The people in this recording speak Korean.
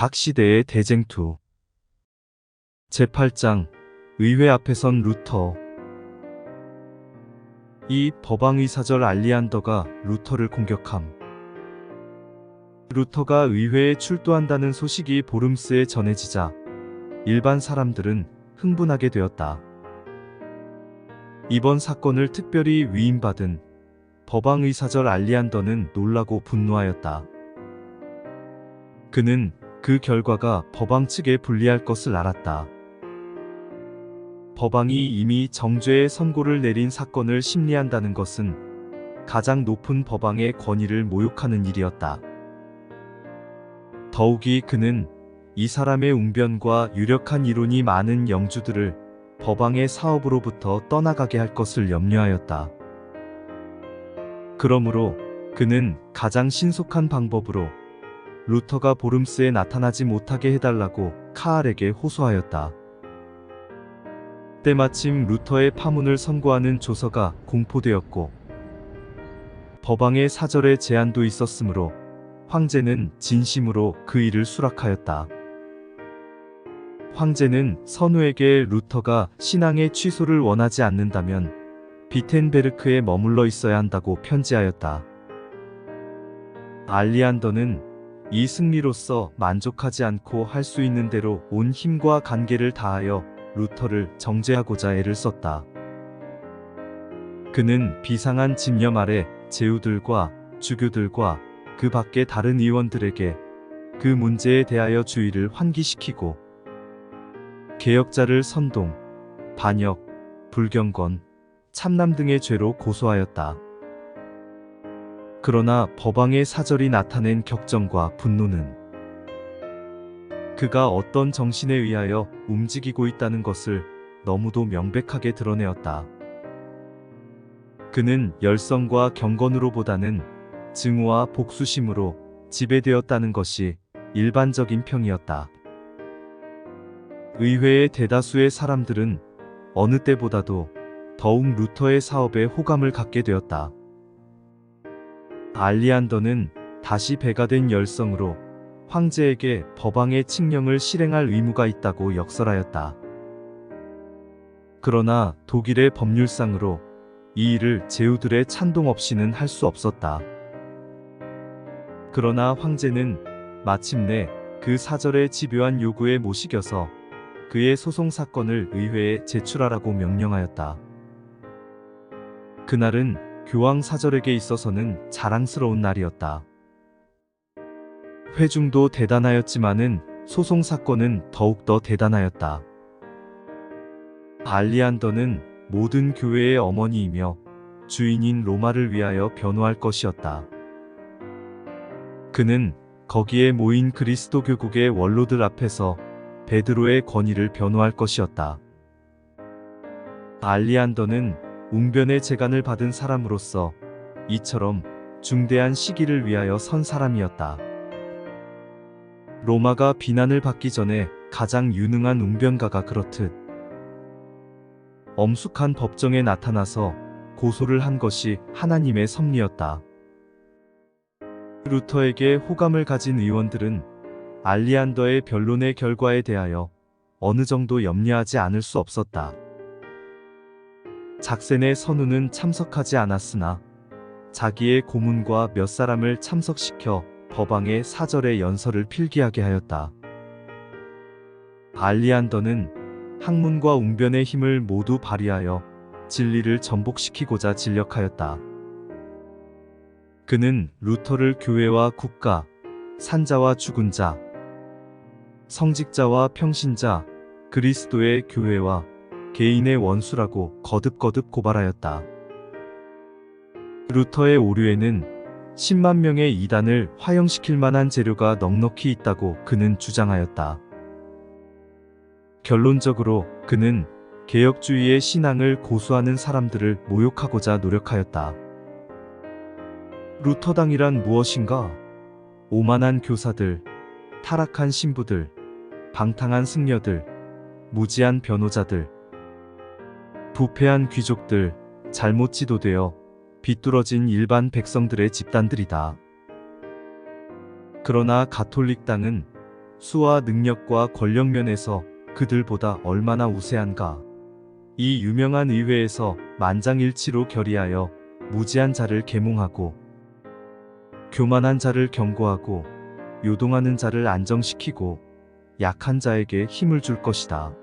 각 시대의 대쟁투 제8장 의회 앞에 선 루터 이 법왕의 사절 알리안더가 루터를 공격함. 루터가 의회에 출두한다는 소식이 보름스에 전해지자 일반 사람들은 흥분하게 되었다. 이번 사건을 특별히 위임받은 법왕의사절 알리안더는 놀라고 분노하였다. 그는 그 결과가 법왕 측에 불리할 것을 알았다. 법왕이 이미 정죄의 선고를 내린 사건을 심리한다는 것은 가장 높은 법왕의 권위를 모욕하는 일이었다. 더욱이 그는 이 사람의 웅변과 유력한 이론이 많은 영주들을 법왕의 사업으로부터 떠나가게 할 것을 염려하였다. 그러므로 그는 가장 신속한 방법으로 루터가 보름스에 나타나지 못하게 해달라고 카알에게 호소하였다. 때마침 루터의 파문을 선고하는 조서가 공포되었고 법왕의 사절의 제안도 있었으므로 황제는 진심으로 그 일을 수락하였다. 황제는 선우에게 루터가 신앙의 취소를 원하지 않는다면 비텐베르크에 머물러 있어야 한다고 편지하였다. 알리안더는 이 승리로서 만족하지 않고 할 수 있는 대로 온 힘과 간계를 다하여 루터를 정죄하고자 애를 썼다. 그는 비상한 집념 아래 제후들과 주교들과 그 밖의 다른 의원들에게 그 문제에 대하여 주의를 환기시키고 개혁자를 선동, 반역, 불경건, 참남 등의 죄로 고소하였다. 그러나 법왕의 사절이 나타낸 격정과 분노는 그가 어떤 정신에 의하여 움직이고 있다는 것을 너무도 명백하게 드러내었다. 그는 열성과 경건으로보다는 증오와 복수심으로 지배되었다는 것이 일반적인 평이었다. 의회의 대다수의 사람들은 어느 때보다도 더욱 루터의 사업에 호감을 갖게 되었다. 알리안더는 다시 배가 된 열성으로 황제에게 법왕의 칙령을 실행할 의무가 있다고 역설하였다. 그러나 독일의 법률상으로 이 일을 제후들의 찬동 없이는 할 수 없었다. 그러나 황제는 마침내 그 사절의 집요한 요구에 못 이겨서 그의 소송 사건을 의회에 제출하라고 명령하였다. 그날은 교황 사절에게 있어서는 자랑스러운 날이었다. 회중도 대단하였지만은 소송 사건은 더욱더 대단하였다. 알리안더는 모든 교회의 어머니이며 주인인 로마를 위하여 변호할 것이었다. 그는 거기에 모인 그리스도 교국의 원로들 앞에서 베드로의 권위를 변호할 것이었다. 알리안더는 웅변의 재간을 받은 사람으로서 이처럼 중대한 시기를 위하여 선 사람이었다. 로마가 비난을 받기 전에 가장 유능한 웅변가가 그렇듯 엄숙한 법정에 나타나서 고소를 한 것이 하나님의 섭리였다. 루터에게 호감을 가진 의원들은 알리안더의 변론의 결과에 대하여 어느 정도 염려하지 않을 수 없었다. 작센의 선우는 참석하지 않았으나 자기의 고문과 몇 사람을 참석시켜 법왕의 사절의 연설을 필기하게 하였다. 알리안더는 학문과 웅변의 힘을 모두 발휘하여 진리를 전복시키고자 진력하였다. 그는 루터를 교회와 국가, 산자와 죽은 자, 성직자와 평신자, 그리스도의 교회와 개인의 원수라고 거듭거듭 고발하였다. 루터의 오류에는 10만 명의 이단을 화형시킬 만한 재료가 넉넉히 있다고 그는 주장하였다. 결론적으로 그는 개혁주의의 신앙을 고수하는 사람들을 모욕하고자 노력하였다. 루터당이란 무엇인가? 오만한 교사들, 타락한 신부들, 방탕한 승려들, 무지한 변호자들, 부패한 귀족들, 잘못 지도되어 비뚤어진 일반 백성들의 집단들이다. 그러나 가톨릭 당은 수와 능력과 권력 면에서 그들보다 얼마나 우세한가. 이 유명한 의회에서 만장일치로 결의하여 무지한 자를 계몽하고 교만한 자를 경고하고 요동하는 자를 안정시키고 약한 자에게 힘을 줄 것이다.